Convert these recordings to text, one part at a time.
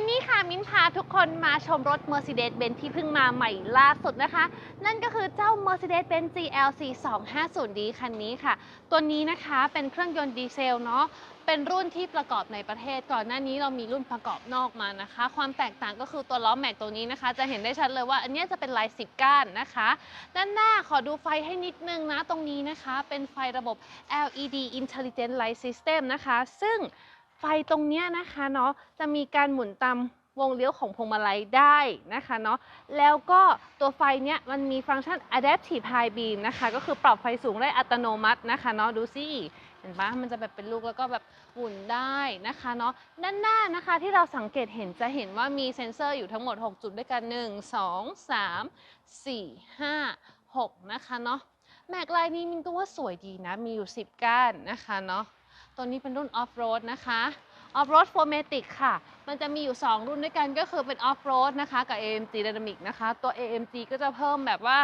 วันนี้ค่ะมิ้นพาทุกคนมาชมรถ Mercedes-Benz ที่เพิ่งมาใหม่ล่าสุดนะคะ นั่นก็คือเจ้า Mercedes-Benz GLC 250D คันนี้ค่ะ ตัวนี้นะคะเป็นเครื่องยนต์ดีเซลเนาะเป็นรุ่นที่ประกอบในประเทศก่อนหน้านี้เรามีรุ่นประกอบนอกมานะคะ ความแตกต่างก็คือตัวล้อแม็กตัวนี้นะคะ จะเห็นได้ชัดเลยว่าอันนี้จะเป็นลายสิบก้านนะคะ ด้านหน้าขอดูไฟให้นิดนึงนะตรงนี้นะคะ เป็นไฟระบบ LED Intelligent Light System นะคะ ซึ่ง ไฟตรงเนี้ยนะคะเนาะจะมีการหมุนตามวงเลี้ยวของพวงมาลัยได้นะคะเนาะแล้วก็ตัวไฟเนี้ยมันมีฟังก์ชัน Adaptive High Beam นะคะ ก็คือปรับไฟสูงได้อัตโนมัตินะคะเนาะดูสิเห็นปะมันจะแบบเป็นลูกแล้วก็แบบหมุนได้นะคะเนาะด้านหน้านะคะที่เราสังเกตเห็นจะเห็นว่ามีเซ็นเซอร์อยู่ทั้งหมด 6 จุดด้วยกัน 1 2 3 4 5 6 นะคะเนาะแม็กลายนี้มินก็ว่าสวยดีนะ มีอยู่ 10 ก้านนะคะเนาะ ตัวนี้เป็นรุ่น Off Road นะคะ Off Road 4matic ค่ะ มันจะมีอยู่ 2 รุ่นด้วยกันก็คือเป็น Off Road นะคะ กับ AMG Dynamic นะคะ ตัว AMG ก็จะเพิ่มแบบว่า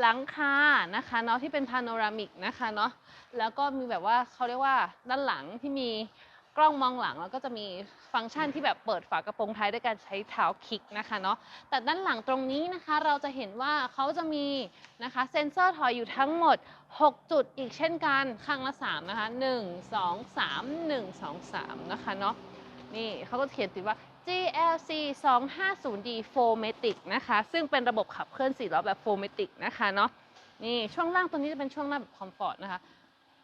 หลังคานะคะเนาะที่เป็นพาโนรามิกนะคะเนาะแล้วก็มีแบบว่าเขาเรียกว่าด้านหลังที่มี ล้องมองหลังแล้วก็จะมีฟังก์ชันที่แบบเปิดฝากระโปรงท้ายด้วยการใช้เท้าคลิกนะคะเนาะแต่ด้านหลังตรงนี้นะคะ เราจะเห็นว่าเขาจะมีนะคะเซ็นเซอร์ถอยอยู่ทั้งหมด 6 จุดอีกเช่นกันข้างละ3นะคะ1 2 3 1 2 3 นะคะเนาะนี่เขาก็เขียนติดว่า GLC 250D 4matic นะคะ ซึ่งเป็นระบบขับเคลื่อน4ล้อแบบ 4matic นะคะเนาะนี่ช่วงล่างตัวนี้จะเป็นช่วงล่างแบบคอมฟอร์ตนะคะ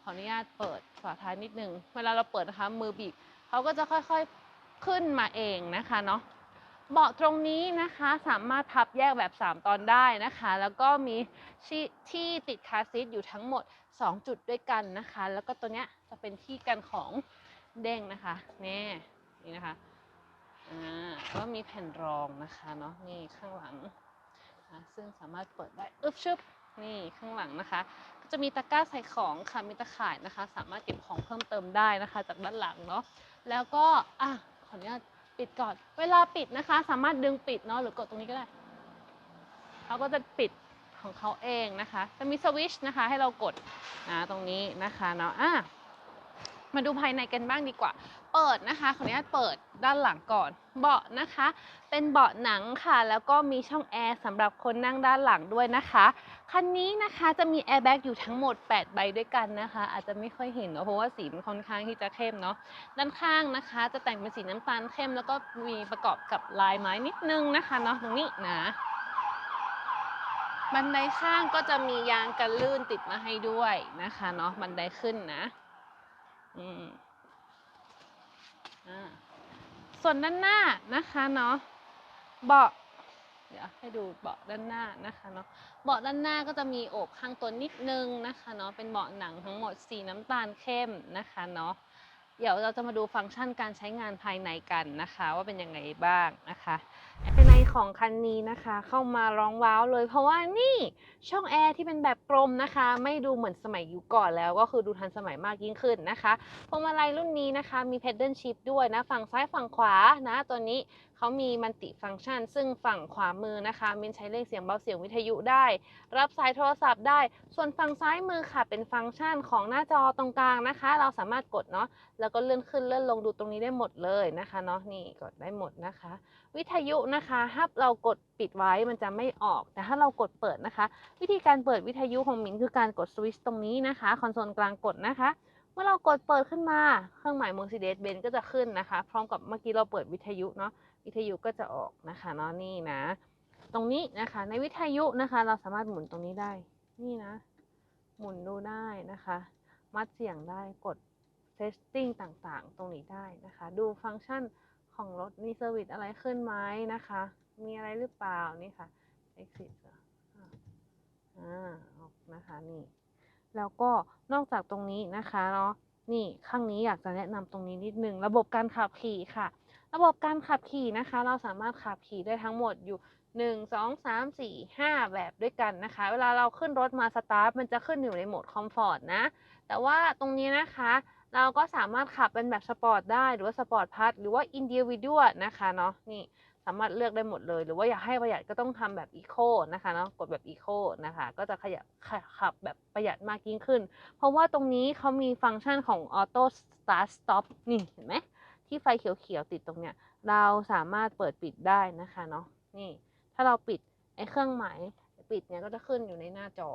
ออนุญาตเปิดฝาท้ายนิดนึง เวลาเราเปิดนะคะมือบีบเขาก็จะค่อยๆขึ้นมาเองนะคะเนาะเบาะตรงนี้นะคะสามารถพับแยกแบบ 3 ตอนได้นะคะ แล้วก็มีที่ที่ติดคาซีทอยู่ทั้งหมด 2 จุดด้วยกันนะคะ แล้วก็ตัวเนี้ยจะเป็นที่กันของเด้งนะคะนี่นี่นะคะอ่าแล้วก็มีแผ่นรองนะคะเนาะนี่ข้างหลังนะซึ่งสามารถเปิดได้อึบชึบ นี่ข้างหลังนะคะ ก็จะมีตะกร้าใส่ของค่ะมีตะข่ายนะคะ สามารถเก็บของเพิ่มเติมได้นะคะ จากด้านหลังเนาะแล้วก็อะขออนุญาตปิดก่อน เวลาปิดนะคะ สามารถดึงปิดเนาะหรือกดตรงนี้ก็ได้เขาก็จะปิดของเขาเองนะคะ จะมีสวิชนะคะ ให้เรากดนะตรงนี้นะคะเนาะอะ มาดูภายในกันบ้างดีกว่า เปิดนะคะขออนุญาตเปิดด้านหลังก่อน เบาะนะคะ เป็นเบาะหนังค่ะ แล้วก็มีช่องแอร์สำหรับคนนั่งด้านหลังด้วยนะคะ คันนี้นะคะจะมีแอร์แบ็กอยู่ทั้งหมด 8 ใบด้วยกันนะคะ อาจจะไม่ค่อยเห็นเนาะเพราะว่าสีมันค่อนข้างที่จะเข้มเนาะ ด้านข้างนะคะ จะแต่งเป็นสีน้ำตาลเข้ม แล้วก็มีประกอบกับลายไม้นิดนึงนะคะเนาะตรงนี้นะบันไดข้างก็จะมียางกันลื่นติดมาให้ด้วยนะคะเนาะบันไดขึ้นนะ ส่วนด้านหน้านะคะเนาะเบาะเดี๋ยวให้ดูเบาะด้านหน้านะคะเนาะเบาะด้านหน้าก็จะมีโอบข้างตัวนิดนึงนะคะเนาะเป็นเบาะหนังทั้งหมดสีน้ำตาลเข้มนะคะเนาะเดี๋ยวเราจะมาดูฟังก์ชันการใช้งานภายในกันนะคะ ว่าเป็นยังไงบ้างนะคะภายใน ของคันนี้นะคะ เข้ามาร้องว้าวเลย เพราะว่านี่ช่องแอร์ที่เป็นแบบกลมนะคะ ไม่ดูเหมือนสมัยยุคก่อนแล้ว ก็คือดูทันสมัยมากยิ่งขึ้นนะคะพวงมาลัยรุ่นนี้นะคะ มี pedal shift ด้วยนะ ฝั่งซ้ายฝั่งขวานะตัวนี้เขามีมันติฟังก์ชัน ซึ่งฝั่งขวามือนะคะ มินใช้เลขเสียงเบาเสียงวิทยุได้ รับสายโทรศัพท์ได้ ส่วนฝั่งซ้ายมือค่ะ เป็นฟังก์ชันของหน้าจอตรงกลางนะคะ เราสามารถกดเนาะแล้วก็เลื่อนขึ้นเลื่อนลงดูตรงนี้ได้หมดเลยนะคะเนาะนี่กดได้หมดนะคะ วิทยุนะคะถ้าเรากดปิดไว้มันจะไม่ออก แต่ถ้าเรากดเปิดนะคะ วิธีการเปิดวิทยุของมินคือการกดสวิตช์ตรงนี้นะคะ คอนโซลกลางกดนะคะ เมื่อเรากดเปิดขึ้นมา เครื่องหมาย Mercedes-Benz ก็จะขึ้นนะคะ พร้อมกับเมื่อกี้เราเปิดวิทยุเนาะ วิทยุก็จะออกนะคะเนาะนี่นะ ตรงนี้นะคะ ในวิทยุนะคะ เราสามารถหมุนตรงนี้ได้ นี่นะ หมุนดูได้นะคะ มัดเสียงได้ กด setting ต่างๆ ตรงนี้ได้นะคะ ดูฟังก์ชันของรถมีเซอร์วิสอะไรขึ้นไหมนะคะ มีอะไรหรือเปล่านี่ค่ะ exit อะอ่าออกนะคะนี่ แล้วก็นอกจากตรงนี้นะคะเนาะนี่ข้างนี้อยากจะแนะนำตรงนี้นิดนึง ระบบการขับขี่ค่ะ ระบบการขับขี่นะคะ เราสามารถขับขี่ได้ทั้งหมดอยู่ 1 2 3 4 5 แบบด้วยกันนะคะ เวลาเราขึ้นรถมาสตาร์ทมันจะขึ้นอยู่ในโหมดคอมฟอร์ตนะ แต่ว่าตรงนี้นะคะเราก็สามารถขับเป็นแบบสปอร์ตได้หรือว่าสปอร์ตพัทหรือว่าอินเดียวิดวนะคะเนาะนี่ สามารถเลือกได้หมดเลย หรือว่าอยากให้ประหยัดก็ต้องทำแบบอีโคนะคะเนาะกดแบบอีโคนะคะ ก็จะขยับขขับแบบประหยัดมากยิ่งขึ้น เพราะว่าตรงนี้เขามีฟังก์ชันของออโต้สตาร์ทสต็อปนี่เห็นไหมที่ไฟเขียวๆติดตรงเนี้ย เราสามารถเปิดปิดได้นะคะเนาะนี่ ถ้าเราปิดไอ้เครื่องหมายปิดเนี่ยก็จะขึ้นอยู่ในหน้าจอ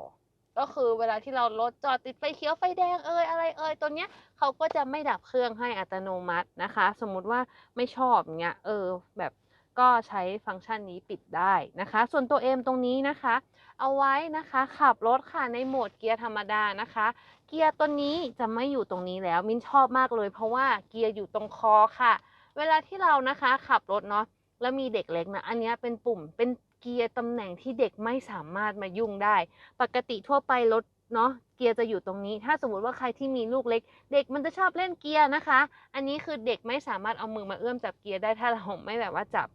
ก็คือเวลาที่เรารถจอดติดไฟเขียวไฟแดงเอ่ยอะไรเอ่ยตัวเนี้ยเขาก็จะไม่ดับเครื่องให้อัตโนมัตินะคะ สมมุติว่าไม่ชอบเงี้ยเออแบบ ก็ใช้ฟังก์ชันนี้ปิดได้นะคะ ส่วนตัว M ตรงนี้นะคะ เอาไว้นะคะขับรถค่ะในโหมดเกียร์ธรรมดานะคะ เกียร์ตัวนี้จะไม่อยู่ตรงนี้แล้วมินชอบมากเลย เพราะว่าเกียร์อยู่ตรงคอค่ะ เวลาที่เรานะคะขับรถเนาะแล้วมีเด็กเล็กนะอันนี้เป็นปุ่มเป็นเกียร์ตำแหน่งที่เด็กไม่สามารถมายุ่งได้ ปกติทั่วไปรถเนาะเกียร์จะอยู่ตรงนี้ ถ้าสมมติว่าใครที่มีลูกเล็ก เด็กมันจะชอบเล่นเกียร์นะคะ อันนี้คือเด็กไม่สามารถเอามือมาเอื้อมจับเกียร์ได้ถ้าเราไม่แบบว่าจับ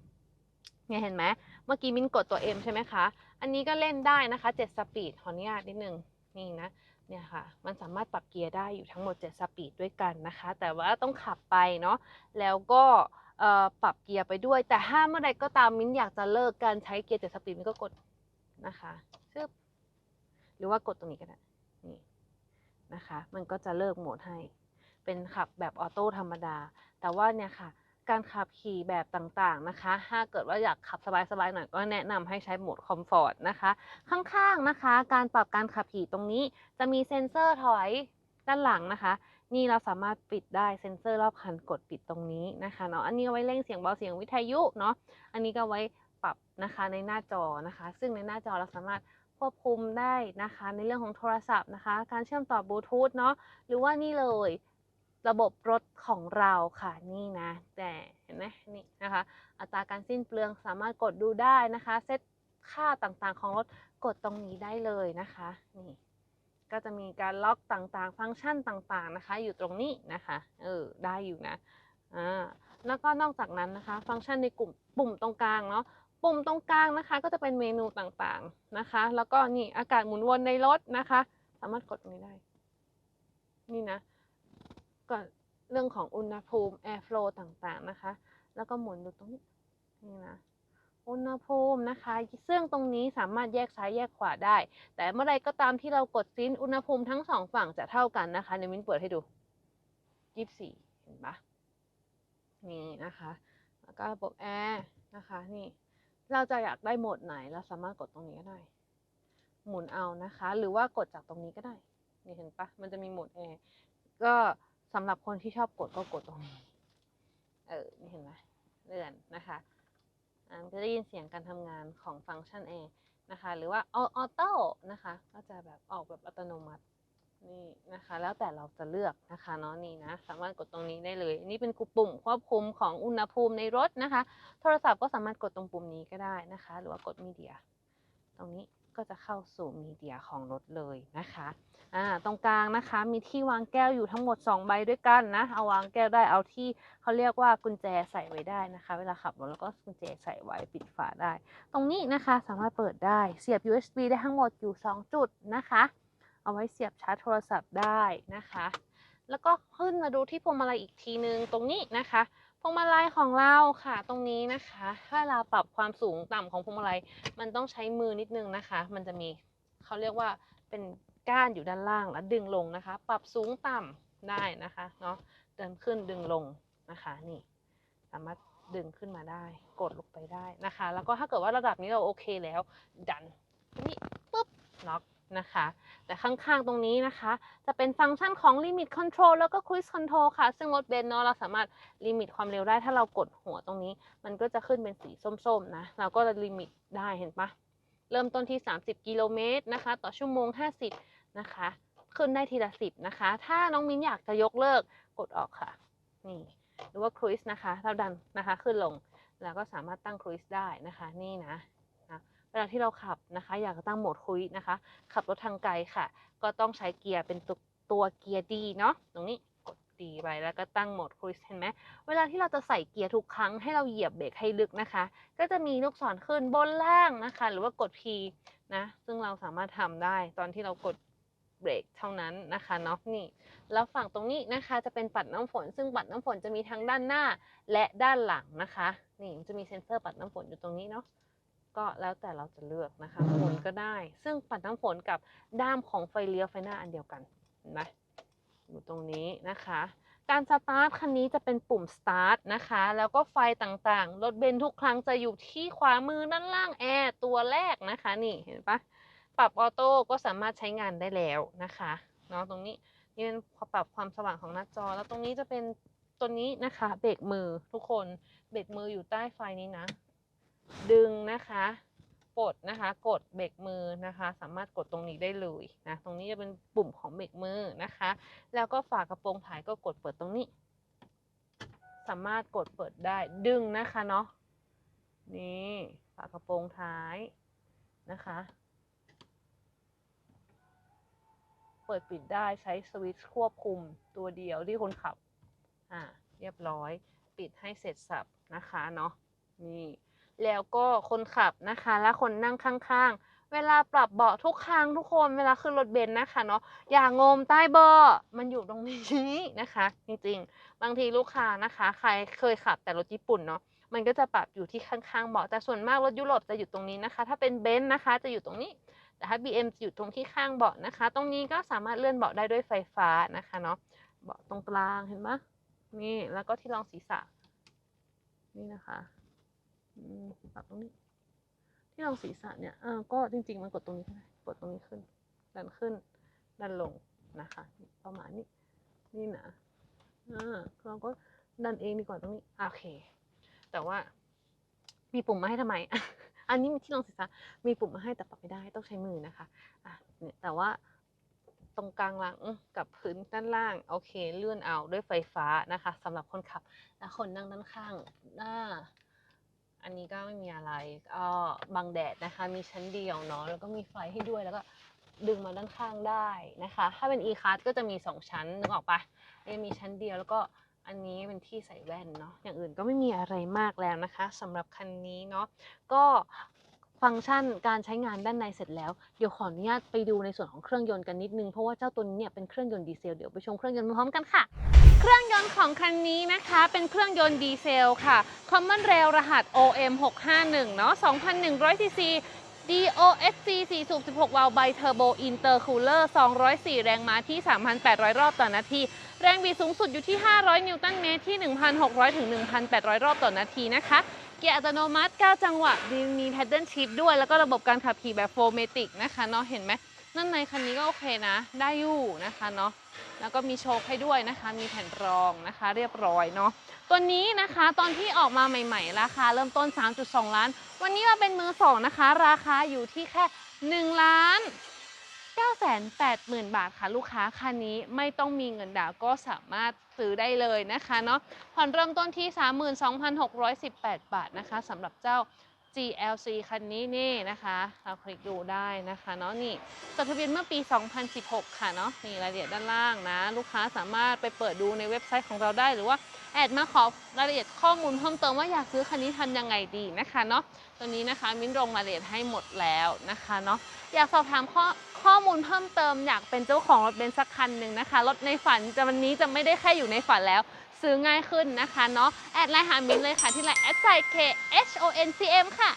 เนี่ยเห็นไหมเมื่อกี้มินกดตัว M ใช่ไหมคะ อันนี้ก็เล่นได้นะคะ7สปีดขออนุญาตนิดนึงนี่นะเนี่ยค่ะ มันสามารถปรับเกียร์ได้อยู่ทั้งหมด7สปีดด้วยกันนะคะ แต่ว่าต้องขับไปเนาะแล้วก็ปรับเกียร์ไปด้วย แต่ถ้าเมื่อใดก็ตามมิ้นอยากจะเลิกการใช้เกียร์7สปีดมิ้นก็กดนะคะชึบหรือว่ากดตรงนี้ก็ได้นี่นะคะ มันก็จะเลิกโหมดให้ เป็นขับแบบออโต้ธรรมดา แต่ว่าเนี่ยค่ะ การขับขี่แบบต่างๆนะคะ ถ้าเกิดว่าอยากขับสบายๆหน่อยก็แนะนำให้ใช้โหมดคอมฟอร์ตนะคะ ข้างๆนะคะ การปรับการขับขี่ตรงนี้ จะมีเซ็นเซอร์ถอยด้านหลังนะคะ นี่เราสามารถปิดได้เซ็นเซอร์รอบคันกดปิดตรงนี้นะคะเนาะ อันนี้เอาไว้เร่งเสียงเบาเสียงวิทยุเนาะ อันนี้ก็ไว้ปรับนะคะในหน้าจอนะคะ ซึ่งในหน้าจอเราสามารถควบคุมได้นะคะ ในเรื่องของโทรศัพท์นะคะ การเชื่อมต่อบลูทูธเนาะ หรือว่านี่เลย ระบบรถของเราค่ะนี่นะ แต่เห็นไหมนี่นะคะ อัตราการสิ้นเปลืองสามารถกดดูได้นะคะ เซตค่าต่างๆของรถกดตรงนี้ได้เลยนะคะนี่ก็จะมีการล็อกต่างๆ ฟังก์ชันต่างๆนะคะ อยู่ตรงนี้นะคะเออได้อยู่นะอ่าแล้วก็นอกจากนั้นนะคะ ฟังก์ชันในกลุ่มปุ่มตรงกลางเนาะปุ่มตรงกลางนะคะ ก็จะเป็นเมนูต่างๆนะคะ แล้วก็นี่อากาศหมุนวนในรถนะคะ สามารถกดตรงนี้ได้ นี่นะ ก็เรื่องของอุณหภูมิ air flow ต่างๆนะคะ แล้วก็หมุนดูตรงนี้นี่นะอุณหภูมินะคะซึ่งตรงนี้สามารถแยกซ้ายแยกขวาได้ แต่เมื่อไรก็ตามที่เรากดซิ้นอุณหภูมิทั้งสองฝั่งจะเท่ากันนะคะเดี๋ยวมินเปิดให้ดู24เห็นปะนี่นะคะ แล้วก็ระบบแอร์นะคะนี่เราจะอยากได้โหมดไหนเราสามารถกดตรงนี้ก็ได้ หมุนเอานะคะ หรือว่ากดจากตรงนี้ก็ได้ นี่เห็นปะมันจะมีโหมดแอร์ก็ สำหรับคนที่ชอบกดก็กดตรงนี้ เออเห็นไหมเลื่อนนะคะอันก็ได้ยินเสียงการทำงานของฟังก์ชันแอร์นะคะ หรือว่าออโต้นะคะ ก็จะแบบออกแบบอัตโนมัตินี่นะคะ แล้วแต่เราจะเลือกนะคะเนาะนี่นะ สามารถกดตรงนี้ได้เลย นี่เป็นปุ่มควบคุมของอุณหภูมิในรถนะคะ โทรศัพท์ก็สามารถกดตรงปุ่มนี้ก็ได้นะคะ หรือว่ากดมีเดีย ตรงนี้ ก็จะเข้าสู่มีเดียของรถเลยนะคะอ่าตรงกลางนะคะมีที่วางแก้วอยู่ทั้งหมด 2 ใบด้วยกันนะ เอาวางแก้วได้เอาที่เขาเรียกว่ากุญแจใส่ไว้ได้นะคะ เวลาขับรถแล้วก็กุญแจใส่ไว้ปิดฝาได้ ตรงนี้นะคะสามารถเปิดได้เสียบ USB ได้ทั้งหมดอยู่ 2 จุดนะคะ เอาไว้เสียบชาร์จโทรศัพท์ได้นะคะ แล้วก็ขึ้นมาดูที่พวงมาลัยอีกทีนึงตรงนี้นะคะ วงมาลัยของเราค่ะ ตรงนี้นะคะ ถ้าเราปรับความสูงต่ำของพวงมาลัยมันต้องใช้มือนิดนึงนะคะ มันจะมีเขาเรียกว่าเป็นก้านอยู่ด้านล่างแล้วดึงลงนะคะ ปรับสูงต่ำได้นะคะเนาะเดินขึ้นดึงลงนะคะนี่ สามารถดึงขึ้นมาได้ กดลงไปได้นะคะ แล้วก็ถ้าเกิดว่าระดับนี้เราโอเคแล้ว ดันนี่ปุ๊บล็อก นะคะ แต่ข้างๆตรงนี้นะคะ จะเป็นฟังก์ชันของ Limit Control แล้วก็ Cruise Control ค่ะ ซึ่งรถเบนซ์เนาะเราสามารถลิมิตความเร็วได้ถ้าเรากดหัวตรงนี้ มันก็จะขึ้นเป็นสีส้มๆนะ เราก็จะลิมิตได้เห็นปะเริ่มต้นที่ 30 กิโลเมตรนะคะ ต่อชั่วโมง 50 นะคะ ขึ้นได้ทีละ 10 นะคะ ถ้าน้องมิ้นอยากจะยกเลิกกดออกค่ะ นี่ หรือว่า Cruise นะคะเราดันนะคะ ขึ้นลง แล้วก็สามารถตั้ง Cruise ได้นะคะ นี่นะ นะเวลาที่เราขับนะคะ อยากจะตั้งโหมด Cruise นะคะ ขับรถทางไกลค่ะ ก็ต้องใช้เกียร์เป็นตัวตัวเกียร์ดีเนาะตรงนี้กดดีไปแล้วก็ตั้งโหมด Cruise เห็นไหมเวลาที่เราจะใส่เกียร์ทุกครั้งให้เราเหยียบเบรกให้ลึกนะคะ ก็จะมีลูกศรขึ้นบนล่างนะคะ หรือว่ากด P นะ ซึ่งเราสามารถทำได้ตอนที่เรากดเบรกเท่านั้นนะคะเนาะนี่แล้วฝั่งตรงนี้นะคะจะเป็นปัดน้ำฝน ซึ่งปัดน้ำฝนจะมีทั้งด้านหน้าและด้านหลังนะคะ นี่มันจะมีเซ็นเซอร์ปัดน้ำฝนอยู่ตรงนี้เนาะ ก็แล้วแต่เราจะเลือกนะคะหมุนก็ได้ ซึ่งปัดน้ำฝนกับด้ามของไฟเลี้ยวไฟหน้าอันเดียวกันเห็นไหมอยู่ตรงนี้นะคะ การสตาร์ทคันนี้จะเป็นปุ่มสตาร์ทนะคะ แล้วก็ไฟต่างๆ รถเบนทุกครั้งจะอยู่ที่ขวามือด้านล่างแอร์ตัวแรกนะคะ นี่เห็นปะปรับออโต้ก็สามารถใช้งานได้แล้วนะคะเนาะตรงนี้นี่เป็นปรับความสว่างของหน้าจอ แล้วตรงนี้จะเป็นตัวนี้นะคะ เบรกมือทุกคน เบรกมืออยู่ใต้ไฟนี้นะ ดึงนะคะกดนะคะกดเบรกมือนะคะ สามารถกดตรงนี้ได้เลยนะตรงนี้จะเป็นปุ่มของเบรกมือนะคะ แล้วก็ฝากระโปรงท้ายก็กดเปิดตรงนี้ สามารถกดเปิดได้ดึงนะคะเนาะนี่ฝากระโปรงท้ายนะคะ เปิดปิดได้ใช้สวิตช์ควบคุมตัวเดียวที่คนขับอ่าเรียบร้อย ปิดให้เสร็จสับนะคะเนาะนี่ แล้วก็คนขับนะคะ และคนนั่งข้างๆ เวลาปรับเบาะทุกครั้งทุกคนเวลาขึ้นรถเบนซ์นะคะเนาะอย่างงมใต้เบาะมันอยู่ตรงนี้นะคะ จริงๆ บางทีลูกค้านะคะ ใครเคยขับแต่รถญี่ปุ่นเนาะมันก็จะปรับอยู่ที่ข้างๆเบาะแต่ส่วนมากรถยุโรปจะอยู่ตรงนี้นะคะ ถ้าเป็นเบนซ์นะคะ จะอยู่ตรงนี้ แต่ถ้า BM อยู่ตรงที่ข้างเบาะนะคะ ตรงนี้ก็สามารถเลื่อนเบาะได้ด้วยไฟฟ้านะคะเนาะเบาะตรงกลางเห็นไหมนี่แล้วก็ที่รองศีรษะนี่นะคะ ปรับตรงนี้ ที่รองศีรษะเนี่ยเออก็จริง ๆ มันกดตรงนี้ก็ได้กดตรงนี้ขึ้น ดันขึ้น ดันลงนะคะ ประมาณนี้ นี่นะอ่าเราก็ดันเองดีกว่าตรงนี้ โอเค แต่ว่า มีปุ่มมาให้ทำไม อันนี้มีที่รองศีรษะ มีปุ่มมาให้แต่ปรับไม่ได้ต้องใช้มือนะคะ อะเนี่ยแต่ว่าตรงกลางหลังกับพื้นด้านล่าง โอเค เลื่อนเอาด้วยไฟฟ้านะคะสำหรับคนขับและคนนั่งด้านข้างหน้า อันนี้ก็ไม่มีอะไรก็บังแดดนะคะ มีชั้นเดียวเนาะแล้วก็มีไฟให้ด้วยแล้วก็ดึงมาด้านข้างได้นะคะ ถ้าเป็น e card ก็จะมี 2 ชั้นนึกออกปะอันนี้มีชั้นเดียวแล้วก็อันนี้เป็นที่ใส่แว่นเนาะอย่างอื่นก็ไม่มีอะไรมากแล้วนะคะสำหรับคันนี้เนาะก็ฟังก์ชันการใช้งานด้านในเสร็จแล้ว เดี๋ยวขออนุญาตไปดูในส่วนของเครื่องยนต์กันนิดนึง เพราะว่าเจ้าตัวนี้เนี่ยเป็นเครื่องยนต์ดีเซล เดี๋ยวไปชมเครื่องยนต์พร้อมกันค่ะ เครื่องยนต์ของคันนี้นะคะ เป็นเครื่องยนต์ดีเซลค่ะ Common Rail รหัส OM 651 เนาะ2,100 cc DOSC 4สูบ16 วาล์วไบเทอร์โบอินเตอร์คูลเลอร์ 204 แรงม้าที่ 3,800 รอบต่อนาที แรงบิดสูงสุดอยู่ที่ 500 นิวตันเมตรที่ 1,600 ถึง 1,800 รอบต่อนาทีนะคะ เกียร์อัตโนมัติ 9 จังหวะ มีมีแพดเดิลชิพด้วย แล้วก็ระบบการขับขี่แบบโฟเมติกนะคะเนาะ เห็นไหมนั่นในคันนี้ก็โอเคนะ ได้อยู่นะคะเนาะ แล้วก็มีโชคให้ด้วยนะคะ มีแผ่นรองนะคะ เรียบร้อยเนาะตัวนี้นะคะตอนที่ออกมาใหม่ๆ ราคาเริ่มต้น 3.2 ล้าน วันนี้มาเป็นมือสองนะคะ ราคาอยู่ที่แค่1ล้าน980,000 บาทค่ะลูกค้าคันนี้ไม่ต้องมีเงินดาวก็สามารถซื้อได้เลยนะคะเนาะผ่อนเริ่มต้นที่ 32,618 บาทนะคะสำหรับเจ้า GLC คันนี้นี่นะคะ เราคลิกดูได้นะคะเนาะนี่จดทะเบียนเมื่อปี 2016 ค่ะเนาะนี่รายละเอียดด้านล่างนะ ลูกค้าสามารถไปเปิดดูในเว็บไซต์ของเราได้หรือว่าแอดมาขอรายละเอียดข้อมูลเพิ่มเติมว่าอยากซื้อคันนี้ทำยังไงดีนะคะเนาะตัวนี้นะคะมิ้นลงรายละเอียดให้หมดแล้วนะคะเนาะอยากสอบถามข้อข้อมูลเพิ่มเติมอยากเป็นเจ้าของรถเบนซ์สักคันหนึ่งนะคะรถในฝันจะวันนี้จะไม่ได้แค่อยู่ในฝันแล้ว ซื้อง่ายขึ้นนะคะเนาะแอดไลน์หามิ้นเลยค่ะที่ไลน์แอดไซ K H O N C M ค่ะ